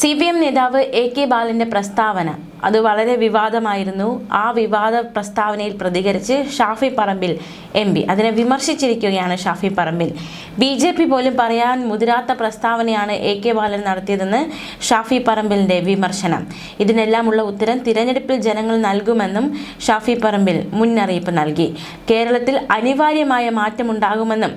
C P M നേതാവ് A K ബാലന്റെ പ്രസ്താവന. അത് വളരെ വിവാദമായിരുന്നു. ആ വിവാദ പ്രസ്താവനയിൽ പ്രതികരിച്ച് ഷാഫി പറമ്പിൽ എം പി. അതിനെ വിമർശിച്ചിരിക്കുകയാണ് Shafi Parambil. B J P പോലും പറയാൻ മുതിരാത്ത പ്രസ്താവനയാണ് എ കെ ബാലൻ നടത്തിയതെന്ന് ഷാഫി പറമ്പിലിന്റെ വിമർശനം. ഇതിനെല്ലാമുള്ള ഉത്തരം തിരഞ്ഞെടുപ്പിൽ ജനങ്ങൾ നൽകുമെന്നും ഷാഫി പറമ്പിൽ മുന്നറിയിപ്പ് നൽകി. കേരളത്തിൽ അനിവാര്യമായ മാറ്റമുണ്ടാകുമെന്നും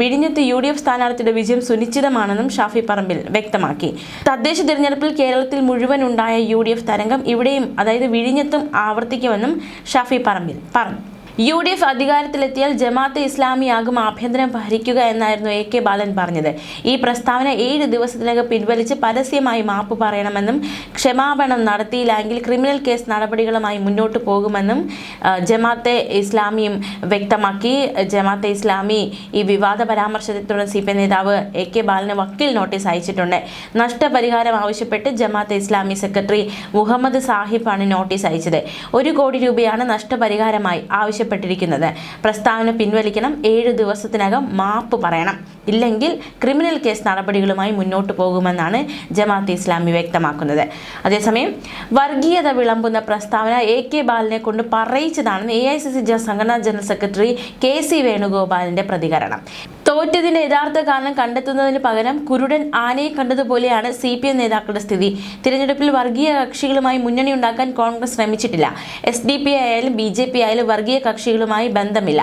വിഴിഞ്ഞത്ത് യു ഡി എഫ് സ്ഥാനാർത്ഥിയുടെ വിജയം സുനിശ്ചിതമാണെന്നും ഷാഫി പറമ്പിൽ വ്യക്തമാക്കി. തദ്ദേശ തിരഞ്ഞെടുപ്പിൽ കേരളത്തിൽ മുഴുവൻ ഉണ്ടായ യു തരംഗം ഇവിടെയും അതായത് വിഴിഞ്ഞത്തും ആവർത്തിക്കുമെന്നും ഷാഫി പറമ്പിൽ പറഞ്ഞു. യു ഡി എഫ് അധികാരത്തിലെത്തിയാൽ ജമാഅത്ത് ഇസ്ലാമിയാകും ആഭ്യന്തരം ഭരിക്കുക എന്നായിരുന്നു എ കെ ബാലൻ പറഞ്ഞത്. ഈ പ്രസ്താവന ഏഴ് ദിവസത്തിനകം പിൻവലിച്ച് പരസ്യമായി മാപ്പ് പറയണമെന്നും ക്ഷമാപണം നടത്തിയില്ലെങ്കിൽ ക്രിമിനൽ കേസ് നടപടികളുമായി മുന്നോട്ട് പോകുമെന്നും ജമാഅത്തെ ഇസ്ലാമിയും വ്യക്തമാക്കി. ജമാഅത്തെ ഇസ്ലാമി ഈ വിവാദ പരാമർശത്തെ തുടർന്ന് സി പി നേതാവ് എ കെ ബാലന് വക്കീൽ നോട്ടീസ് അയച്ചിട്ടുണ്ട്. നഷ്ടപരിഹാരം ആവശ്യപ്പെട്ട് ജമാഅത്തെ ഇസ്ലാമി സെക്രട്ടറി മുഹമ്മദ് സാഹിബാണ് നോട്ടീസ് അയച്ചത്. ഒരു കോടി രൂപയാണ് നഷ്ടപരിഹാരമായി ആവശ്യപ്പെട്ടിരിക്കുന്നത്. പ്രസ്താവന പിൻവലിക്കണം. ഏഴ് ദിവസത്തിനകം മാപ്പ് പറയണം. ഇല്ലെങ്കിൽ ക്രിമിനൽ കേസ് നടപടികളുമായി മുന്നോട്ട് പോകുമെന്നാണ് ജമാഅത്ത് ഇസ്ലാമി വ്യക്തമാക്കുന്നത്. അതേസമയം വർഗീയത വിളമ്പുന്ന പ്രസ്താവന എ കെ ബാലനെ കൊണ്ട് പറയിച്ചതാണെന്ന് എ ഐ സി സി സംഘടനാ ജനറൽ സെക്രട്ടറി കെ സി വേണുഗോപാലിന്റെ പ്രതികരണം. തോറ്റതിന്റെ യഥാർത്ഥ കാരണം കണ്ടെത്തുന്നതിന് പകരം കുരുടൻ ആനയെ കണ്ടതുപോലെയാണ് സി പി എം നേതാക്കളുടെ സ്ഥിതി. തിരഞ്ഞെടുപ്പിൽ വർഗീയ കക്ഷികളുമായി മുന്നണി ഉണ്ടാക്കാൻ കോൺഗ്രസ് ശ്രമിച്ചിട്ടില്ല. എസ് ഡി പി ആയാലും ബി ജെ പി ആയാലും വർഗീയ കക്ഷികളുമായി ബന്ധമില്ല.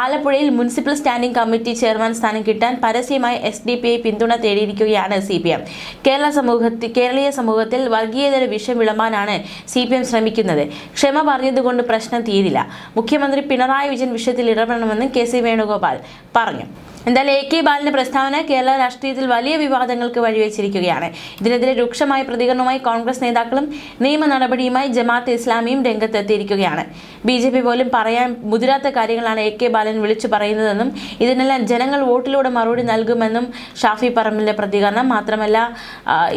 ആലപ്പുഴയിൽ മുനിസിപ്പൽ സ്റ്റാൻഡിംഗ് കമ്മിറ്റി ചെയർമാൻ സ്ഥാനം കിട്ടാൻ പരസ്യമായി എസ് ഡി പി ഐ പിന്തുണ തേടിയിരിക്കുകയാണ് സി പി എം. കേരള സമൂഹത്തിൽ കേരളീയ സമൂഹത്തിൽ വർഗീയതയുടെ വിഷം വിളമ്പാനാണ് സി പി എം ശ്രമിക്കുന്നത്. ക്ഷമ പറഞ്ഞതുകൊണ്ട് പ്രശ്നം തീരില്ല. മുഖ്യമന്ത്രി പിണറായി വിജയൻ വിഷയത്തിൽ ഇടപെടണമെന്ന് കെ സി വേണുഗോപാൽ പറഞ്ഞു. എന്തായാലും എ കെ ബാലിന്റെ പ്രസ്താവന കേരള രാഷ്ട്രീയത്തിൽ വലിയ വിവാദങ്ങൾക്ക് വഴിവെച്ചിരിക്കുകയാണ്. ഇതിനെതിരെ രൂക്ഷമായ പ്രതികരണവുമായി കോൺഗ്രസ് നേതാക്കളും നിയമ നടപടിയുമായി ജമാഅത്ത് ഇസ്ലാമിയും രംഗത്തെത്തിയിരിക്കുകയാണ്. ബി ജെ പി പോലും പറയാൻ മുതിരാത്ത കാര്യങ്ങളാണ് എ കെ ബാലൻ വിളിച്ചു പറയുന്നതെന്നും ഇതിനെല്ലാം ജനങ്ങൾ വോട്ടിലൂടെ മറുപടി നൽകുമെന്നും ഷാഫി പറമ്പിലിന്റെ പ്രതികരണം. മാത്രമല്ല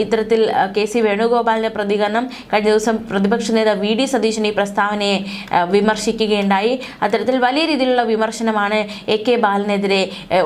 ഇത്തരത്തിൽ കെ സി വേണുഗോപാലിന്റെ പ്രതികരണം കഴിഞ്ഞ ദിവസം പ്രതിപക്ഷ നേതാവ് വി ഡി സതീശൻ ഈ പ്രസ്താവനയെ വിമർശിക്കുകയുണ്ടായി. അത്തരത്തിൽ വലിയ രീതിയിലുള്ള വിമർശനമാണ് എ കെ ബാലനെതിരെ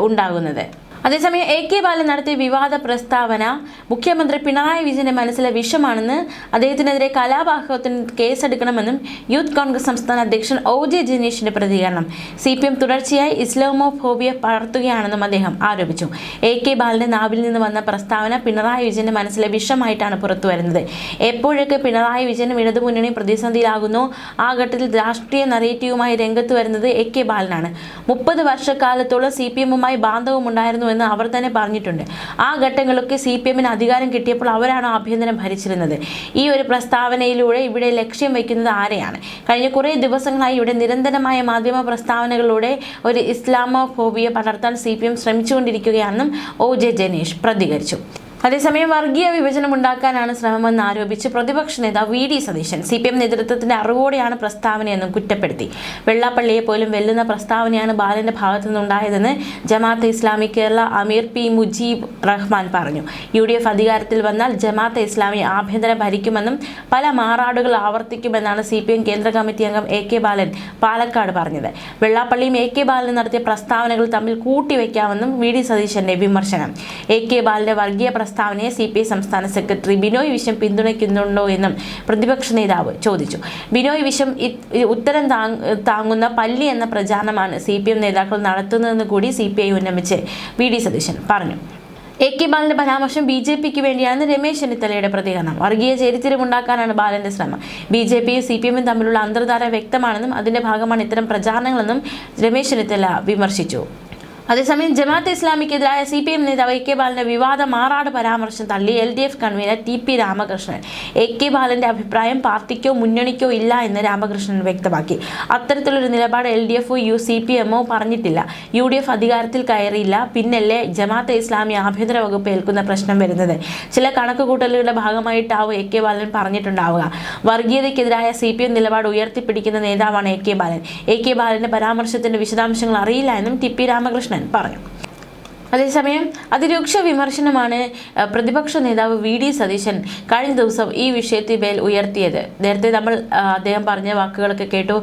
ഉണ്ടാകുന്നത്. അതേസമയം എ കെ ബാലൻ നടത്തിയ വിവാദ പ്രസ്താവന മുഖ്യമന്ത്രി പിണറായി വിജയന്റെ മനസ്സിലെ വിഷമാണെന്ന് അദ്ദേഹത്തിനെതിരെ കലാപാഹത്തിന് കേസെടുക്കണമെന്നും യൂത്ത് കോൺഗ്രസ് സംസ്ഥാന അധ്യക്ഷൻ ഒ ജെ ജിനീഷിന്റെ പ്രതികരണം. സി പി എം തുടർച്ചയായി ഇസ്ലാമോ ഫോബിയ പടർത്തുകയാണെന്നും അദ്ദേഹം ആരോപിച്ചു. എ കെ ബാലന്റെ നാവിൽ നിന്ന് വന്ന പ്രസ്താവന പിണറായി വിജയന്റെ മനസ്സിലെ വിഷമായിട്ടാണ് പുറത്തുവരുന്നത് എപ്പോഴൊക്കെ പിണറായി വിജയനും ഇടതുമുന്നണിയും പ്രതിസന്ധിയിലാകുന്നു ആ ഘട്ടത്തിൽ രാഷ്ട്രീയ നറേറ്റീവുമായി രംഗത്ത് വരുന്നത് എ കെ ബാലനാണ്. മുപ്പത് വർഷക്കാലത്തോളം സി പി എമ്മുമായി ബാന്ധവം ഉണ്ടായിരുന്നു എന്ന് അവർ തന്നെ പറഞ്ഞിട്ടുണ്ട്. ആ ഘട്ടങ്ങളൊക്കെ സി പി എമ്മിന് അധികാരം കിട്ടിയപ്പോൾ അവരാണ് ആഭ്യന്തരം ഭരിച്ചിരുന്നത്. ഈ ഒരു പ്രസ്താവനയിലൂടെ ഇവിടെ ലക്ഷ്യം വയ്ക്കുന്നത് ആരെയാണ്? കഴിഞ്ഞ കുറേ ദിവസങ്ങളായി ഇവിടെ നിരന്തരമായ മാധ്യമ പ്രസ്താവനകളിലൂടെ ഒരു ഇസ്ലാമോ ഫോബിയ പടർത്താൻ സി പി എം ശ്രമിച്ചുകൊണ്ടിരിക്കുകയാണെന്നും ഒ ജെ ജനീഷ് പ്രതികരിച്ചു. അതേസമയം വർഗീയ വിഭജനം ഉണ്ടാക്കാനാണ് ശ്രമമെന്ന് ആരോപിച്ച് പ്രതിപക്ഷ നേതാവ് V D Satheesan. C P M നേതൃത്വത്തിന്റെ അറിവോടെയാണ് പ്രസ്താവനയെന്നും കുറ്റപ്പെടുത്തി. വെള്ളാപ്പള്ളിയെ പോലും വെല്ലുന്ന പ്രസ്താവനയാണ് ബാലന്റെ ഭാഗത്തു നിന്നുണ്ടായതെന്ന് ജമാഅത്ത് ഇസ്ലാമി കേരള അമീർ പി മുജീബ് റഹ്മാൻ പറഞ്ഞു. യു ഡി എഫ് അധികാരത്തിൽ വന്നാൽ ജമാഅത്ത് ഇസ്ലാമി ആഭ്യന്തരം ഭരിക്കുമെന്നും പല മാറാടുകൾ ആവർത്തിക്കുമെന്നാണ് സി പി എം കേന്ദ്ര കമ്മിറ്റി അംഗം എ കെ ബാലൻ പാലക്കാട് പറഞ്ഞത്. വെള്ളാപ്പള്ളിയും എ കെ ബാലനും നടത്തിയ പ്രസ്താവനകൾ തമ്മിൽ കൂട്ടിവെക്കാമെന്നും വി ഡി സതീശന്റെ വിമർശനം. എ കെ ബാലന്റെ വർഗീയ പ്രസ്താവനയെ സി പി ഐ സംസ്ഥാന സെക്രട്ടറി ബിനോയ് വിശ്വം പിന്തുണയ്ക്കുന്നുണ്ടോ എന്നും പ്രതിപക്ഷ നേതാവ് ചോദിച്ചു. ബിനോയ് വിശ്വം ഉത്തരം താങ്- താങ്ങുന്ന പല്ലി എന്ന പ്രചാരണമാണ് സി പി എം നേതാക്കൾ നടത്തുന്നതെന്ന് കൂടി സി പി ഐ ഉന്നമിച്ച് വി ഡി സതീശൻ പറഞ്ഞു. എ കെ ബാലന്റെ പരാമർശം ബി ജെ പിക്ക് വേണ്ടിയാണ് രമേശ് ചെന്നിത്തലയുടെ പ്രതികരണം. വർഗീയ ചേരിത്തിരിവുണ്ടാക്കാനാണ് ബാലന്റെ ശ്രമം. ബി ജെ പിയും സി പി എമ്മും തമ്മിലുള്ള അന്തർധാര വ്യക്തമാണെന്നും അതിന്റെ ഭാഗമാണ് ഇത്തരം പ്രചാരണങ്ങളെന്നും രമേശ് ചെന്നിത്തല വിമർശിച്ചു. അതേസമയം ജമാഅത്ത് ഇസ്ലാമിക്കെതിരായ സി പി എം നേതാവ് എ കെ ബാലന്റെ വിവാദ മാറാട് പരാമർശം തള്ളി L D F convener T P Ramakrishnan. A K ബാലന്റെ അഭിപ്രായം പാർട്ടിക്കോ മുന്നണിക്കോ ഇല്ല എന്ന് രാമകൃഷ്ണൻ വ്യക്തമാക്കി. അത്തരത്തിലൊരു നിലപാട് എൽ ഡി എഫോ യു സി പി എമ്മോ പറഞ്ഞിട്ടില്ല. യു ഡി എഫ് അധികാരത്തിൽ കയറിയില്ല. പിന്നല്ലേ ജമാഅത്തെ ഇസ്ലാമി ആഭ്യന്തര വകുപ്പ് ഏൽക്കുന്ന പ്രശ്നം വരുന്നത്. ചില കണക്കുകൂട്ടലുകളുടെ ഭാഗമായിട്ടാവും എ കെ ബാലൻ പറഞ്ഞിട്ടുണ്ടാവുക. വർഗീയതയ്ക്കെതിരായ സി പി എം നിലപാട് ഉയർത്തിപ്പിടിക്കുന്ന നേതാവാണ് A K Balan. A K ബാലന്റെ പരാമർശത്തിന്റെ വിശദാംശങ്ങൾ അറിയില്ല എന്നും ടി പി രാമകൃഷ്ണൻ പറഞ്ഞു അതേസമയം അതിരൂക്ഷ വിമർശനമാണ് പ്രതിപക്ഷ നേതാവ് വി ഡി സതീശൻ കഴിഞ്ഞ ദിവസം ഈ വിഷയത്തിൽ മേൽ ഉയർത്തിയത്. നേരത്തെ നമ്മൾ അദ്ദേഹം പറഞ്ഞ വാക്കുകളൊക്കെ കേട്ടു.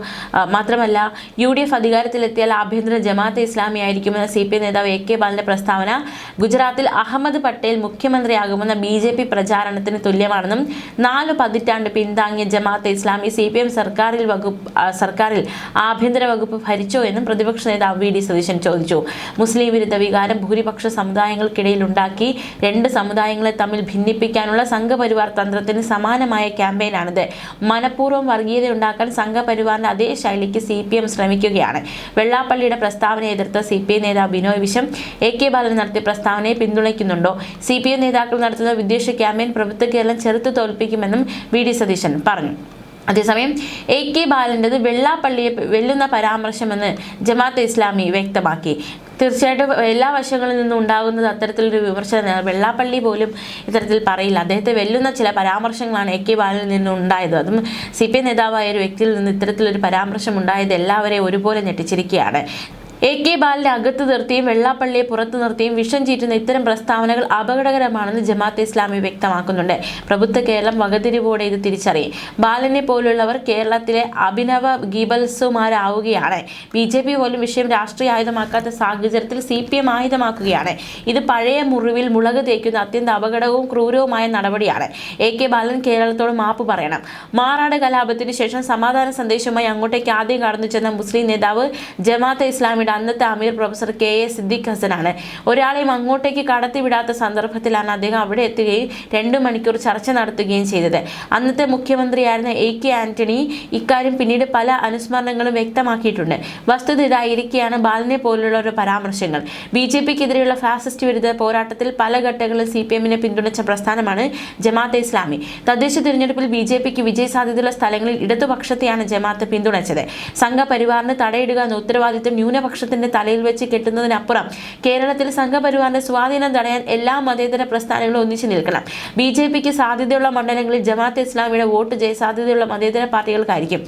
മാത്രമല്ല യു ഡി എഫ് അധികാരത്തിലെത്തിയാൽ ആഭ്യന്തര ജമാഅത്തെ ഇസ്ലാമി ആയിരിക്കുമെന്ന സി പി നേതാവ് എ കെ ബാലന്റെ പ്രസ്താവന ഗുജറാത്തിൽ അഹമ്മദ് പട്ടേൽ മുഖ്യമന്ത്രിയാകുമെന്ന ബി ജെ പി പ്രചാരണത്തിന് തുല്യമാണെന്നും നാല് പതിറ്റാണ്ട് പിന്താങ്ങിയ Jamaat Islami C P M സർക്കാരിൽ വകുപ്പ് സർക്കാരിൽ ആഭ്യന്തര വകുപ്പ് ഭരിച്ചോ എന്നും പ്രതിപക്ഷ നേതാവ് വി ഡി സതീശൻ ചോദിച്ചു. മുസ്ലിം വിരുദ്ധ വികാരം ഭൂരിപക്ഷ സമുദായങ്ങൾക്കിടയിൽ ഉണ്ടാക്കി രണ്ട് സമുദായങ്ങളെ തമ്മിൽ ഭിന്നിപ്പിക്കാനുള്ള സംഘപരിവാർ തന്ത്രത്തിന് സമാനമായ ക്യാമ്പയിനാണിത്. മനഃപൂർവം വർഗീയത ഉണ്ടാക്കാൻ സംഘപരിവാറിന്റെ അതേ ശൈലിക്ക് സി പി എം ശ്രമിക്കുകയാണ്. വെള്ളാപ്പള്ളിയുടെ പ്രസ്താവനയെ എതിർത്ത സി പി ഐ നേതാവ് ബിനോയ് വിശം എ കെ ബാലൻ നടത്തിയ പ്രസ്താവനയെ പിന്തുണയ്ക്കുന്നുണ്ടോ? സി പി ഐ നേതാക്കൾ നടത്തുന്ന വിദ്വേഷ ക്യാമ്പയിൻ പ്രഭുത്വ കേരളം ചെറുത്തു തോൽപ്പിക്കുമെന്നും വി ഡി സതീശൻ പറഞ്ഞു. അതേസമയം എ കെ ബാലന്റെത് വെള്ളാപ്പള്ളിയെ വെല്ലുന്ന പരാമർശമെന്ന് ജമാഅത്ത് ഇസ്ലാമി വ്യക്തമാക്കി. തീർച്ചയായിട്ടും എല്ലാ വശങ്ങളിൽ നിന്നും ഉണ്ടാകുന്നത് അത്തരത്തിലൊരു വിമർശനം. വെള്ളാപ്പള്ളി പോലും ഇത്തരത്തിൽ പറയില്ല. അദ്ദേഹത്തെ വെല്ലുന്ന ചില പരാമർശങ്ങളാണ് എ കെ ബാലനിൽ നിന്നും ഉണ്ടായത്. അതും സി പി നേതാവായ ഒരു വ്യക്തിയിൽ നിന്ന് ഇത്തരത്തിലൊരു പരാമർശം ഉണ്ടായത് എല്ലാവരെയും ഒരുപോലെ ഞെട്ടിച്ചിരിക്കുകയാണ്. എ കെ ബാലിനെ അകത്ത് നിർത്തിയും വെള്ളാപ്പള്ളിയെ പുറത്തു നിർത്തിയും വിഷം ചീറ്റുന്ന ഇത്തരം പ്രസ്താവനകൾ അപകടകരമാണെന്ന് ജമാഅത്തെ ഇസ്ലാമി വ്യക്തമാക്കുന്നുണ്ട്. പ്രബുദ്ധ കേരളം വകതിരിവോടെ ഇത് തിരിച്ചറിയും. ബാലനെ പോലുള്ളവർ കേരളത്തിലെ അഭിനവ ഗീബൽസുമാരാവുകയാണ്. ബി ജെ പി പോലും വിഷയം രാഷ്ട്രീയ ആയുധമാക്കാത്ത സാഹചര്യത്തിൽ സി പി എം ആയുധമാക്കുകയാണ്. ഇത് പഴയ മുറിവിൽ മുളക് തേക്കുന്ന അത്യന്ത അപകടവും ക്രൂരവുമായ നടപടിയാണ്. എ കെ ബാലൻ കേരളത്തോട് മാപ്പ് പറയണം. മാറാട് കലാപത്തിന് ശേഷം സമാധാന സന്ദേശവുമായി അങ്ങോട്ടേക്ക് ആദ്യം കടന്നു ചെന്ന മുസ്ലിം നേതാവ് ജമാഅത്തെ ഇസ്ലാമിയുടെ അന്നത്തെ അമീർ പ്രൊഫസർ കെ എ സിദ്ദിഖ് ഹസനാണ്. ഒരാളെയും അങ്ങോട്ടേക്ക് കടത്തിവിടാത്ത സന്ദർഭത്തിലാണ് അദ്ദേഹം അവിടെ എത്തുകയും രണ്ടു മണിക്കൂർ ചർച്ച നടത്തുകയും ചെയ്തത്. അന്നത്തെ മുഖ്യമന്ത്രിയായിരുന്ന എ കെ ആന്റണി ഇക്കാര്യം പിന്നീട് പല അനുസ്മരണങ്ങളും വ്യക്തമാക്കിയിട്ടുണ്ട്. വസ്തുത ഇതായിരിക്കെയാണ് ബാലനെ പോലുള്ള ഒരു പരാമർശങ്ങൾ. ബി ജെ പിക്കെതിരെയുള്ള ഫാസിസ്റ്റ് വിരുദ്ധ പോരാട്ടത്തിൽ പല ഘട്ടങ്ങളിൽ സി പി എമ്മിനെ പിന്തുണച്ച പ്രസ്ഥാനമാണ് ജമാഅത്തെ ഇസ്ലാമി. തദ്ദേശ തിരഞ്ഞെടുപ്പിൽ ബി ജെ പിക്ക് വിജയ സാധ്യതയുള്ള സ്ഥലങ്ങളിൽ ഇടതുപക്ഷത്തെയാണ് ജമാഅത്ത് പിന്തുണച്ചത്. സംഘപരിവാറിന് തടയിടുക എന്ന ഉത്തരവാദിത്തം ന്യൂനപക്ഷത്തിന്റെ തലയിൽ വെച്ച് കെട്ടുന്നതിനപ്പുറം കേരളത്തിൽ സംഘപരിവാറിന്റെ സ്വാധീനം തടയാൻ എല്ലാ മതേതര പ്രസ്ഥാനങ്ങളും ഒന്നിച്ചു നിൽക്കണം. ബി ജെ പിക്ക് സാധ്യതയുള്ള മണ്ഡലങ്ങളിൽ ജമാഅത്ത് ഇസ്ലാമിയുടെ വോട്ട് ജയസാധ്യതയുള്ള മതേതര പാർട്ടികൾക്കായിരിക്കും.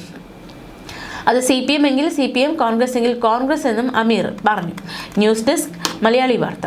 അത് സി പി എം എങ്കിൽ സി പി എം കോൺഗ്രസ് എങ്കിൽ കോൺഗ്രസ് എന്നും അമീർ പറഞ്ഞു. ന്യൂസ് ഡെസ്ക് മലയാളി വാർത്ത.